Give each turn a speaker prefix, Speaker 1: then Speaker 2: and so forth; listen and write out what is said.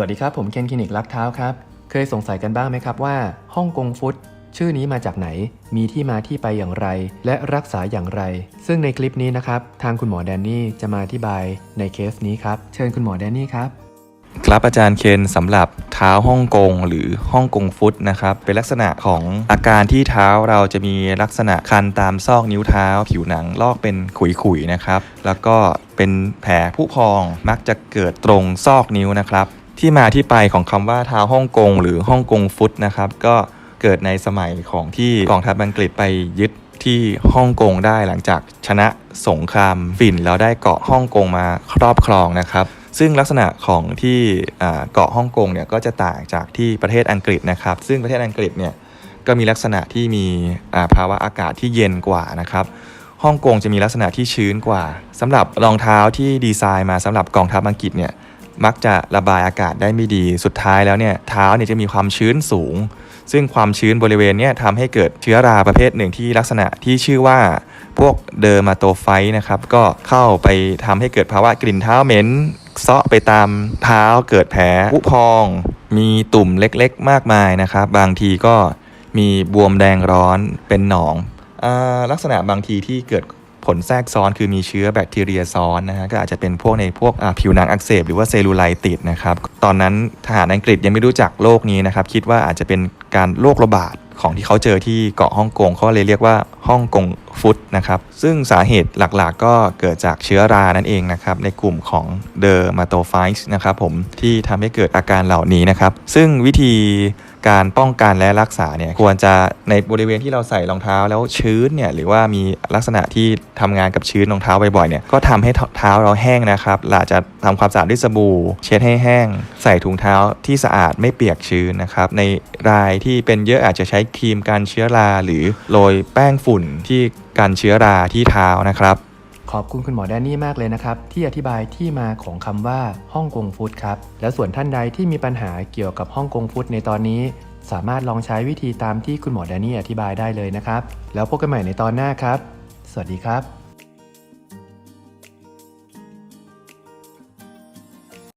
Speaker 1: วัสดีครับ ผมเคนคลินิกลักเท้าครับ เคยสงสัยกันบ้างไหมครับว่าฮ่องกงฟุต ชื่อนี้มาจากไหน มีที่มาที่ไปอย่างไร และรักษาอย่างไร ซึ่งในคลิปนี้นะครับ ทางคุณหมอแดนนี่จะมาอธิบายในเคสนี้ครับ เชิญคุณหมอแดนนี่ครับ
Speaker 2: ครับอาจารย์เคนสำหรับเท้าฮ่องกงหรือฮ่องกงฟุตนะครับ เป็นลักษณะของอาการที่เท้าเราจะมีลักษณะคันตามซอกนิ้วเท้า ผิวหนังลอกเป็นขุยๆนะครับ แล้วก็เป็นแผลผุพองมักจะเกิดตรงซอกนิ้วนะครับ ที่มาที่ไปของคำว่าเท้าฮ่องกงหรือฮ่องกงฟุตนะครับ ก็เกิดในสมัยของที่กองทัพอังกฤษไปยึดที่ฮ่องกงได้หลังจากชนะสงครามฝิ่นแล้วได้เกาะฮ่องกงมาครอบครองนะครับ ซึ่งลักษณะของที่เกาะฮ่องกงเนี่ยก็จะต่างจากที่ประเทศอังกฤษนะครับ ซึ่งประเทศอังกฤษเนี่ยก็มีลักษณะที่มีภาวะอากาศที่เย็นกว่านะครับฮ่องกงจะมีลักษณะที่ชื้นกว่าสำหรับรองเท้าที่ดีไซน์มาสำหรับกองทัพอังกฤษเนี่ย มักจะระบายอากาศได้ไม่ดี สุดท้ายแล้วเนี่ยเท้าเนี่ยจะมีความชื้นสูง ซึ่งความชื้นบริเวณเนี่ยทำให้เกิดเชื้อราประเภทหนึ่งที่ลักษณะที่ชื่อว่าพวกเดอร์มาโตไฟนะครับก็เข้าไปทำให้เกิดภาวะกลิ่นเท้าเหม็นเซาะไปตามเท้าเกิดแผลผุพอง มีตุ่มเล็กๆ มากมายนะครับ บางทีก็มีบวมแดงร้อนเป็นหนองอาลักษณะบางทีที่เกิด ผลแทรกซ้อนคือมีเชื้อแบคทีเรียซ้อนนะฮะก็อาจจะเป็นพวกในพวกผิวหนังอักเสบหรือว่าเซลลูไลติดนะครับ ตอนนั้นทหารอังกฤษยังไม่รู้จักโรคนี้นะครับ คิดว่าอาจจะเป็นการโรคระบาดของที่เขาเจอที่เกาะฮ่องกงเขาเลยเรียกว่าฮ่องกงฟุตนะครับซึ่งสาเหตุหลักๆก็เกิดจากเชื้อรานั่นเองนะครับในกลุ่มของเดอร์มาโตไฟส์นะครับผมที่ทำให้เกิดอาการเหล่านี้นะครับ ซึ่งวิธีการป้องกันและรักษาเนี่ยควรจะในบริเวณที่เราใส่รองเท้าแล้วชื้นเนี่ยหรือว่ามีลักษณะที่ทำงานกับชื้นรองเท้าบ่อยๆเนี่ยก็ทำให้เท้าเราแห้งนะครับเราอาจจะทำความสะอาดด้วยสบู่ เช็ดให้แห้ง ใส่ถุงเท้าที่สะอาดไม่เปียกชื้นนะครับในรายที่เป็นเยอะอาจจะใช้ครีมกันเชื้อราหรือโรยแป้งฝุ่นที่กันเชื้อราที่เท้านะครับ
Speaker 1: ขอบคุณคุณหมอแดนนี่มากเลยนะครับ ที่อธิบายที่มาของคำว่าฮ่องกงฟุตครับ และส่วนท่านใดที่มีปัญหาเกี่ยวกับฮ่องกงฟุตในตอนนี้ สามารถลองใช้วิธีตามที่คุณหมอแดนนี่อธิบายได้เลยนะครับ แล้วพบกันใหม่ในตอนหน้าครับ สวัสดีครับ